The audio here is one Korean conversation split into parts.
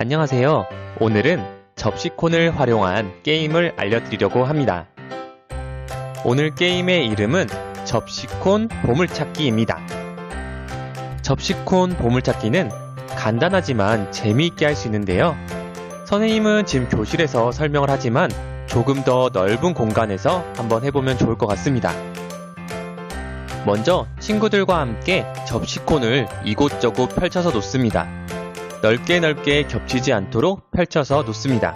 안녕하세요. 오늘은 접시콘을 활용한 게임을 알려드리려고 합니다. 오늘 게임의 이름은 접시콘 보물찾기입니다. 접시콘 보물찾기는 간단하지만 재미있게 할 수 있는데요. 선생님은 지금 교실에서 설명을 하지만 조금 더 넓은 공간에서 한번 해보면 좋을 것 같습니다. 먼저 친구들과 함께 접시콘을 이곳저곳 펼쳐서 놓습니다. 넓게 넓게 겹치지 않도록 펼쳐서 놓습니다.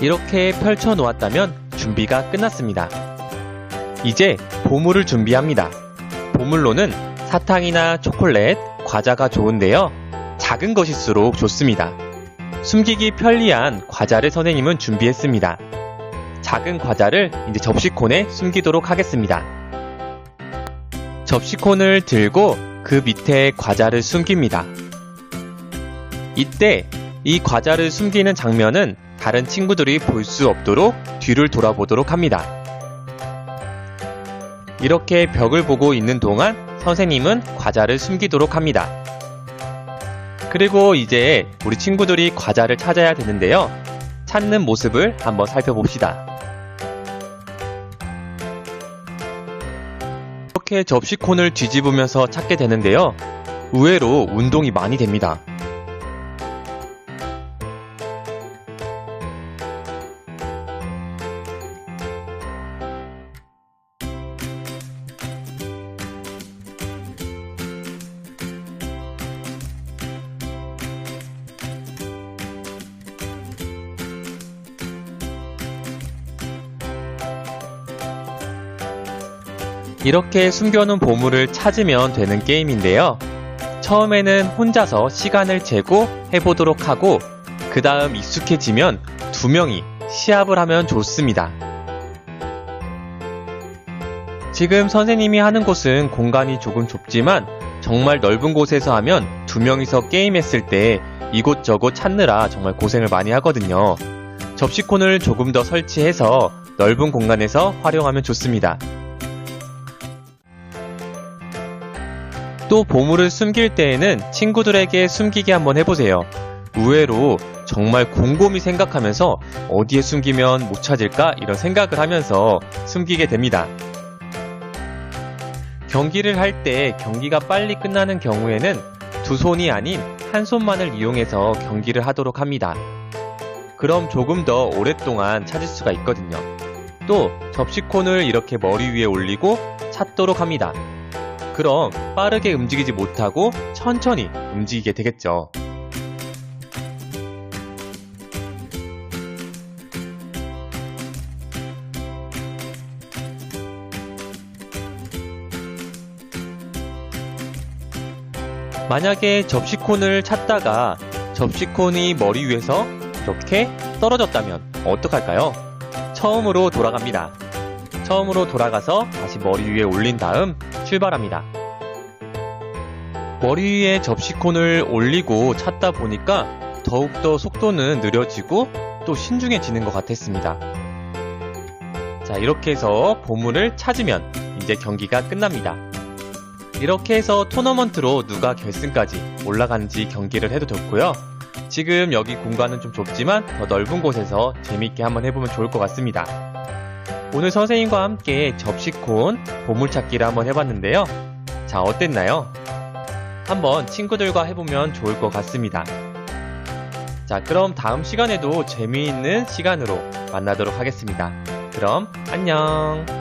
이렇게 펼쳐 놓았다면 준비가 끝났습니다. 이제 보물을 준비합니다. 보물로는 사탕이나 초콜릿, 과자가 좋은데요. 작은 것일수록 좋습니다. 숨기기 편리한 과자를 선생님은 준비했습니다. 작은 과자를 이제 접시콘에 숨기도록 하겠습니다. 접시콘을 들고 그 밑에 과자를 숨깁니다. 이때 이 과자를 숨기는 장면은 다른 친구들이 볼 수 없도록 뒤를 돌아보도록 합니다. 이렇게 벽을 보고 있는 동안 선생님은 과자를 숨기도록 합니다. 그리고 이제 우리 친구들이 과자를 찾아야 되는데요. 찾는 모습을 한번 살펴봅시다. 이렇게 접시콘을 뒤집으면서 찾게 되는데요. 의외로 운동이 많이 됩니다. 이렇게 숨겨놓은 보물을 찾으면 되는 게임인데요. 처음에는 혼자서 시간을 재고 해보도록 하고, 그 다음 익숙해지면 두 명이 시합을 하면 좋습니다. 지금 선생님이 하는 곳은 공간이 조금 좁지만 정말 넓은 곳에서 하면 두 명이서 게임했을 때 이곳저곳 찾느라 정말 고생을 많이 하거든요. 접시콘을 조금 더 설치해서 넓은 공간에서 활용하면 좋습니다. 또 보물을 숨길 때에는 친구들에게 숨기게 한번 해보세요. 의외로 정말 곰곰이 생각하면서 어디에 숨기면 못 찾을까 이런 생각을 하면서 숨기게 됩니다. 경기를 할 때 경기가 빨리 끝나는 경우에는 두 손이 아닌 한 손만을 이용해서 경기를 하도록 합니다. 그럼 조금 더 오랫동안 찾을 수가 있거든요. 또 접시콘을 이렇게 머리 위에 올리고 찾도록 합니다. 그럼 빠르게 움직이지 못하고 천천히 움직이게 되겠죠. 만약에 접시콘을 찾다가 접시콘이 머리 위에서 이렇게 떨어졌다면 어떡할까요? 처음으로 돌아갑니다. 처음으로 돌아가서 다시 머리 위에 올린 다음 출발합니다. 머리 위에 접시콘을 올리고 찾다 보니까 더욱더 속도는 느려지고 또 신중해지는 것 같았습니다. 자, 이렇게 해서 보물을 찾으면 이제 경기가 끝납니다. 이렇게 해서 토너먼트로 누가 결승까지 올라가는지 경기를 해도 좋고요. 지금 여기 공간은 좀 좁지만 더 넓은 곳에서 재밌게 한번 해보면 좋을 것 같습니다. 오늘 선생님과 함께 접시콘 보물찾기를 한번 해봤는데요. 자, 어땠나요? 한번 친구들과 해보면 좋을 것 같습니다. 자, 그럼 다음 시간에도 재미있는 시간으로 만나도록 하겠습니다. 그럼 안녕!